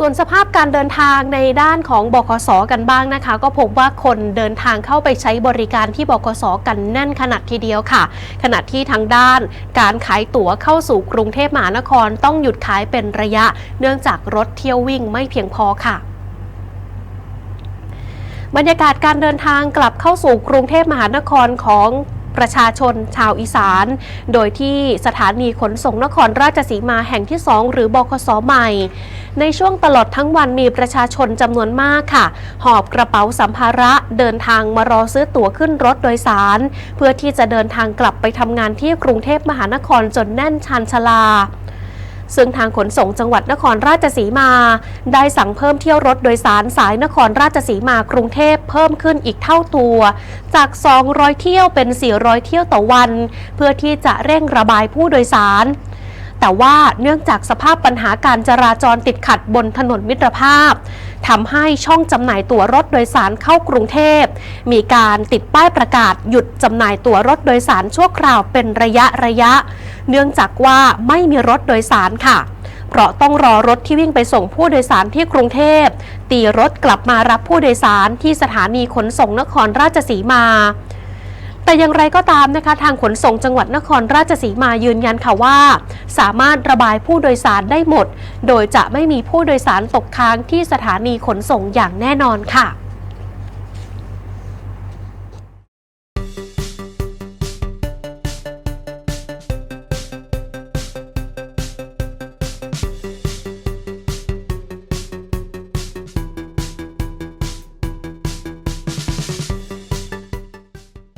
ส่วนสภาพการเดินทางในด้านของบขสกันบ้างนะคะ ก็พบว่าคนเดินทางเข้าไปใช้บริการที่บขสกันแน่นขนาดทีเดียวค่ะ ขณะที่ทางด้านการขายตั๋วเข้าสู่กรุงเทพมหานครต้องหยุดขายเป็นระยะ เนื่องจากรถเที่ยววิ่งไม่เพียงพอค่ะบรรยากาศการเดินทางกลับเข้าสู่กรุงเทพมหานครของ ประชาชนชาวอีสาน โดยที่สถานีขนส่งนครราชสีมาแห่งที่ 2 หรือบคสใหม่ ในช่วงตลอดทั้งวันมีประชาชนจำนวนมากค่ะ หอบกระเป๋าสัมภาระเดินทางมารอซื้อตั๋วขึ้นรถโดยสาร เพื่อที่จะเดินทางกลับไปทำงานที่กรุงเทพมหานครจนแน่นชานชลา ซึ่งทางขนส่งจังหวัดนครราชสีมา ได้สั่งเพิ่มเที่ยวรถโดยสารสายนครราชสีมากรุงเทพเพิ่มขึ้นอีกเท่าตัว จาก 200 เที่ยวเป็น 400 เที่ยวต่อวัน เพื่อที่จะเร่งระบายผู้โดยสารแต่ว่าเนื่องจากสภาพปัญหาการจราจรติดขัดบนถนนมิตรภาพทำให้ช่องจำหน่ายตั๋วรถโดยสารเข้ากรุงเทพ มีการติดป้ายประกาศหยุดจำหน่ายตั๋วรถโดยสารชั่วคราวเป็นระยะระยะ เนื่องจากว่าไม่มีรถโดยสารค่ะ เพราะต้องรอรถที่วิ่งไปส่งผู้โดยสารที่กรุงเทพ ตีรถกลับมารับผู้โดยสารที่สถานีขนส่งนครราชสีมาแต่อย่างไรก็ตามนะคะ ทางขนส่งจังหวัดนครราชสีมายืนยันค่ะว่า สามารถระบายผู้โดยสารได้หมด โดยจะไม่มีผู้โดยสารตกค้างที่สถานีขนส่งอย่างแน่นอนค่ะ